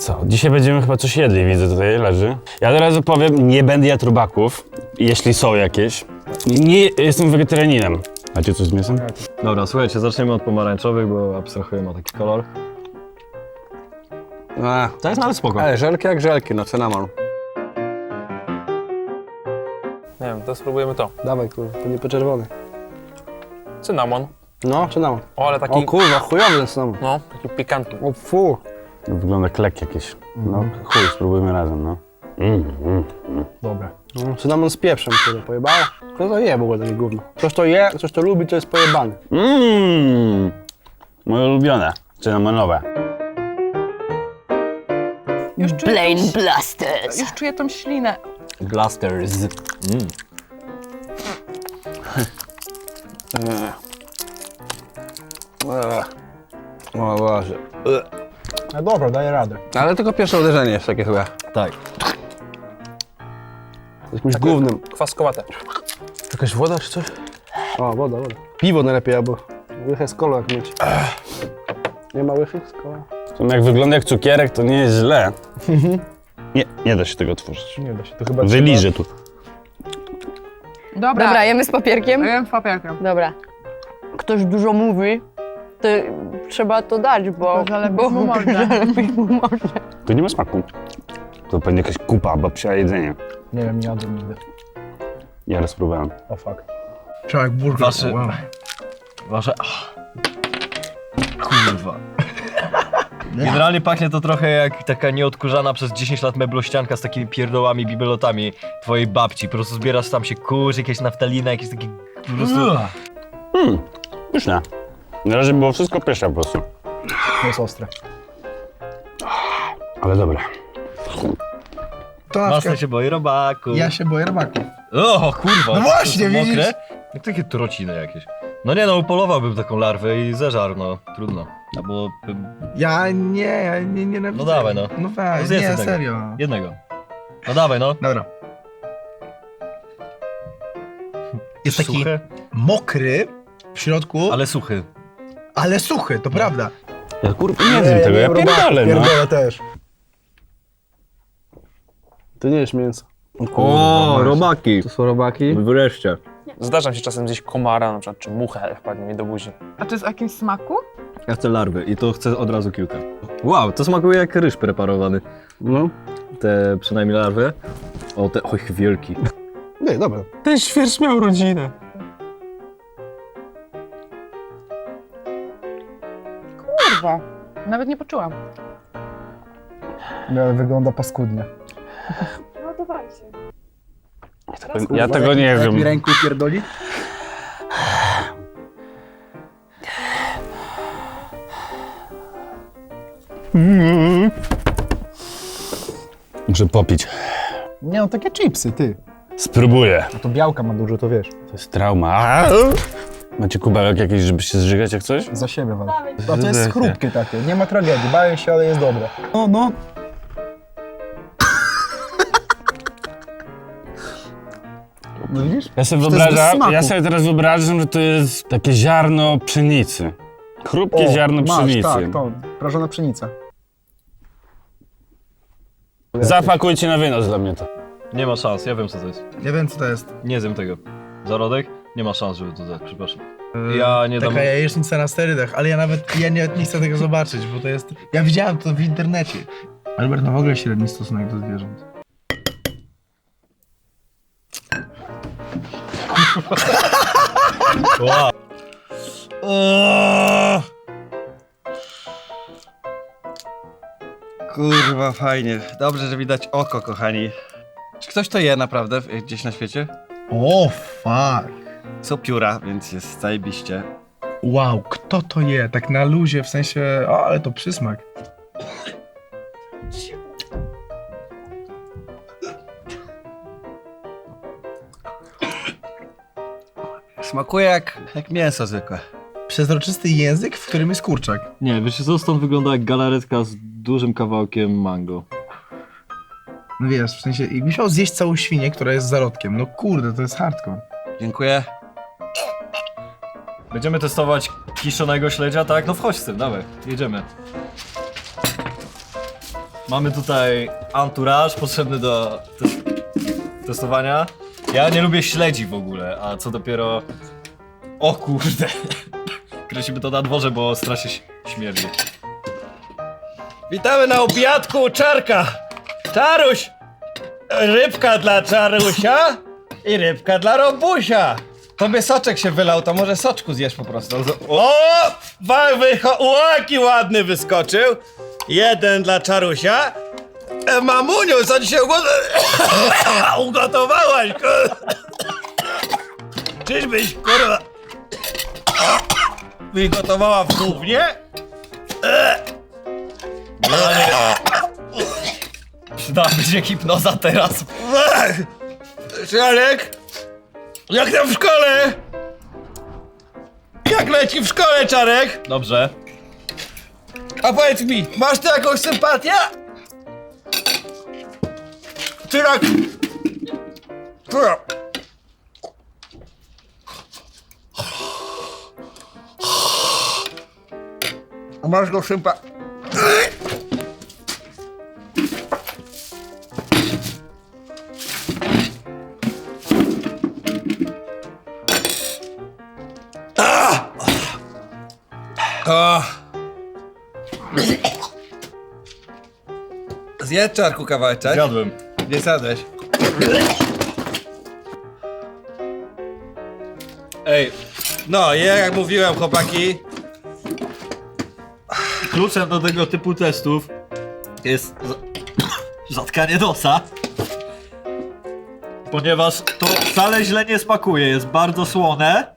Co? Dzisiaj będziemy chyba coś jedli, widzę tutaj leży. Ja od razu powiem, nie będę jadł robaków, jeśli są jakieś. Nie jestem wegetarianinem. Macie coś z mięsem? Dobra, słuchajcie, zaczniemy od pomarańczowych, bo abstrahuję ma taki kolor. A, To jest nawet spoko. ale żelki jak żelki, no cynamon. Nie wiem, to spróbujemy to. Dawaj kurwa, to nie poczerwony. Cynamon. No, cynamon. O, ale taki, O kurwa, chujowy ten cynamon. no, taki pikantny. O fu. Wygląda klek jakiś. No chuj, spróbujmy razem, no. Mm, mm, mm. Dobra. No, cynamon z pieprzem, które pojebało. Kto to je w ogóle takie gówno? Ktoś to je, ktoś to lubi, to jest pojebany. Mmm, moje ulubione, cynamonowe. Już czuję, Blaine tą, Blasters. już czuję tą ślinę. Blasters. Mm. Eee. O Boże. No dobra, daję radę. Ale tylko pierwsze uderzenie jest takie chyba. Tak. Jakimś głównym. Kwaskowate. Jakaś woda czy coś? O, woda, woda. Piwo najlepiej, albo łychę z kolą jak mieć. Nie ma łychy z kolą? To jak wygląda jak cukierek, to nie jest źle. Nie, nie da się tego tworzyć. Nie da się, to chyba Wyliżę tu. Dobra, Dobra, jemy z papierkiem? Jem z papierkiem. Dobra. Ktoś dużo mówi, to trzeba to dać, bo... Zalepić bo mu mordę. zalepić mu mordę. To nie ma smaku. To pewnie jakaś kupa, babcia jedzenie. Nie wiem, nie jadłem nigdy. Ja raz próbowałem. O fuck. Człowiek burger. Wasze... Wow. Wasze... Ach. Kurwa. Generalnie pachnie to trochę jak taka nieodkurzana przez 10 lat meblościanka z takimi pierdołami, bibelotami twojej babci. Po prostu zbierasz tam się kurz, jakieś naftalina, jakieś takie po prostu... Hmm, pyszne. Na razie było wszystko pyszne po prostu. To jest ostre. Ale dobre. To na Masno przykład, się boi robaku. ja się boję robaków. O, kurwa. No właśnie, to są widzisz? Mokre? Jak takie trociny jakieś. No nie no, upolowałbym taką larwę i zeżarł, no. Trudno. Albo bym... Ja nie, ja nie, nie No dawaj, no. No No weź, zjedz nie, tego. serio. jednego. No dawaj, no. Dobra. Jest taki Suche, mokry w środku, ale, ale suchy. to prawda. Ja kurwa nie wiem tego, ja pierdolę, no. Pierdolę też. To nie jest mięso. O, robaki. To są robaki. Wreszcie. Zdarza mi się czasem gdzieś komara na przykład, czy muchę wpadnie mi do buzi. A to jest o jakimś smaku? Ja chcę larwy i to chcę od razu kilka. Wow, to smakuje jak ryż preparowany. No. Te przynajmniej larwy. O, te, oj, wielki. Nie, dobra. Ten świerz miał rodzinę. Kurwa. Nawet nie poczułam. Ale wygląda paskudnie. Ja tego nie Jak mi wiem. ręku pierdoli? Muszę popić. Nie no, takie chipsy, ty. Spróbuję. To białka ma dużo, to wiesz. To jest trauma. Macie kubełek jakiś, żeby się zżygać jak coś? Za siebie walę. A to jest chrupkie takie, nie ma tragedii, bawię się, ale jest dobre. No, no. No widzisz? Ja sobie To jest bez wyobrażam, smaku. ja sobie teraz wyobrażam, że to jest takie ziarno pszenicy. Chrupkie ziarno masz, pszenicy. tak, to, prażona pszenica. Zapakujcie na wynos dla mnie to. Nie ma szans, ja wiem co to jest. Nie wiem co to jest. Nie zjem tego. Zarodek? Nie ma szans, żeby to zjeść, przepraszam. Ja nie dam... Taka jajecznica na sterydach, ale ja nawet, ja nie, nie chcę tego zobaczyć, bo to jest... Ja widziałem to w internecie. Albert ma w ogóle średni stosunek do zwierząt. Wow. Kurwa, fajnie. Dobrze, że widać oko, kochani. Czy ktoś to je naprawdę w- gdzieś na świecie? O, fuck. Są pióra, więc jest zajebiście. Wow, kto to je? Tak na luzie, w sensie... O, ale to przysmak. Smakuje jak, jak mięso zwykłe. Przezroczysty język, w którym jest kurczak. Nie, wiesz co, stąd wygląda jak galaretka z dużym kawałkiem mango. No wiesz, w sensie, jakbyś miał zjeść całą świnię, która jest zarodkiem. No kurde, to jest hardcore. Dziękuję. Będziemy testować kiszonego śledzia, tak? No wchodź z tym, dawaj, jedziemy. Mamy tutaj anturaż potrzebny do tes testowania. Ja nie lubię śledzi w ogóle, a co dopiero... O kurde. Kręcimy to na dworze, bo strasznie śmierdzi. Witamy na obiadku Czarka! Czaruś! Rybka dla Czarusia i rybka dla Robusia. Tobie soczek się wylał, to może soczku zjesz po prostu. O! Wa- wycho- o, jaki ładny wyskoczył. Jeden dla Czarusia. E, mamuniu, co dzisiaj ugo- ugotowałaś? kur- Czyżbyś, kurwa, wygotowała w gównie? Przydałaby się hipnoza teraz. Czarek? Jak tam w szkole? Jak leci w szkole, Czarek? Dobrze. A powiedz mi, masz ty jakąś sympatię? Czy tak... Czy- Masz go sympa... O. Zjedz czarku kawałeczek. Zjadłem. Nie sadłeś. Ej, No i jak mówiłem chłopaki, kluczem do tego typu testów jest za- zatkanie nosa. Ponieważ to wcale źle nie smakuje, jest bardzo słone,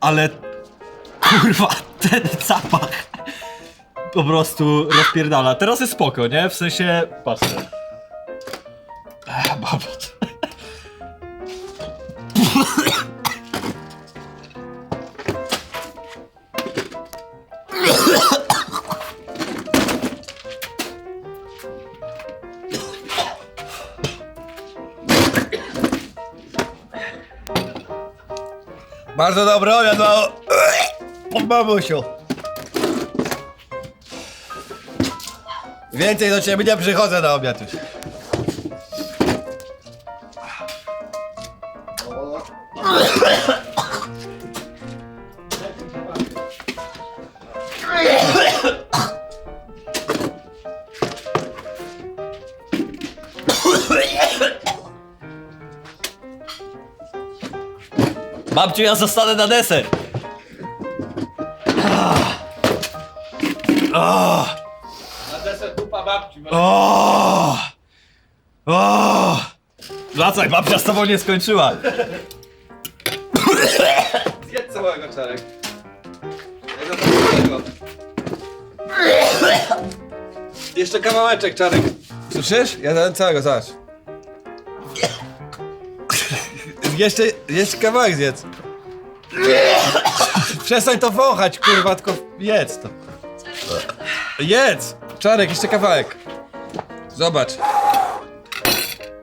ale kurwa, ten zapach po prostu rozpierdala. Teraz jest spoko, nie? W sensie, patrzcie. Ech, babot. bardzo dobro, wiadomo. Babusiu. Więcej do ciebie nie przychodzę na obiad już. Babciu, ja zostanę na deser. O! O! Wracaj, babcia z tobą nie skończyła. Zjedz całego czarek. Ja Jeszcze kawałeczek czarek. Słyszysz? Ja dałem całego, zobacz. Jeszcze, jeszcze kawałek zjedz. Przestań to wąchać, kurwa, tylko jedz to. Jedz! Czarek, jeszcze kawałek. Zobacz.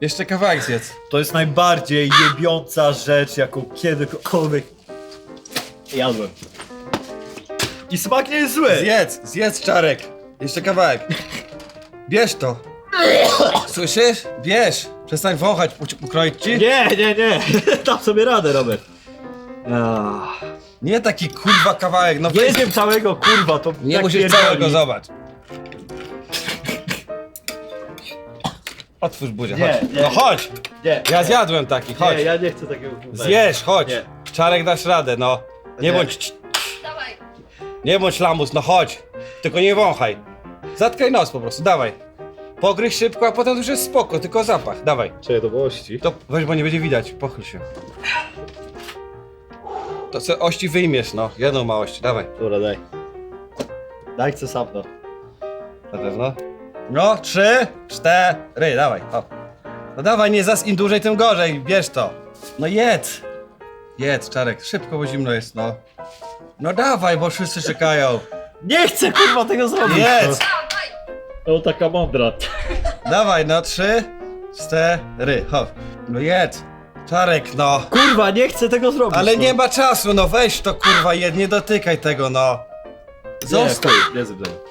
Jeszcze kawałek zjedz. To jest najbardziej jebiąca rzecz, jaką kiedykolwiek jadłem. I smak nie jest zły. Zjedz, zjedz czarek. Jeszcze kawałek. Bierz to. Słyszysz? Bierz. Przestań wąchać, ukroić ci. Nie, nie, nie. Dam sobie radę, Robert. Ah. Nie taki kurwa kawałek, no Nie weź. zjem całego, kurwa, to Nie tak musisz pierdoli. całego, zobacz. Otwórz buzię, Nie, chodź. nie. No chodź. Nie, Ja zjadłem taki, chodź. nie, ja nie chcę takiego kurwa. Zjesz, chodź. Nie. Czarek dasz radę, no. Nie, Nie. bądź... Nie bądź lamus, no chodź. Tylko nie wąchaj. Zatkaj nos po prostu, dawaj. Pogryź szybko, a potem już jest spoko, tylko zapach, dawaj. Czyje to było ości? To weź, bo nie będzie widać, pochyl się. To co ości wyjmiesz, no. Jedną małość, dawaj. Dobra, daj. Daj, chcę sam, no. Na pewno? No, trzy, cztery, dawaj, o. No dawaj, nie zas im dłużej, tym gorzej, bierz to. No jedz. Jedz, Czarek, szybko, bo zimno jest, no. No dawaj, bo wszyscy czekają. Nie chcę, kurwa, tego zrobić. Jedz. No, taka mądra. Dawaj, no, trzy, cztery, chodź. No jedz. Czarek, no. Kurwa, nie chcę tego zrobić. Ale no. nie ma czasu, no weź to, kurwa, jed, nie dotykaj tego, no. Zostaw. Nie, nie tego.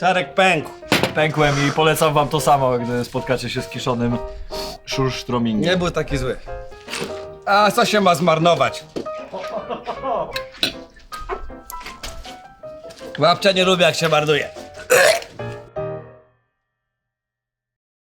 Czarek pękł. Pękłem i polecam wam to samo, gdy spotkacie się z kiszonym szursztromingiem. Nie był taki zły. A co się ma zmarnować? Babcia nie lubi jak się marnuje.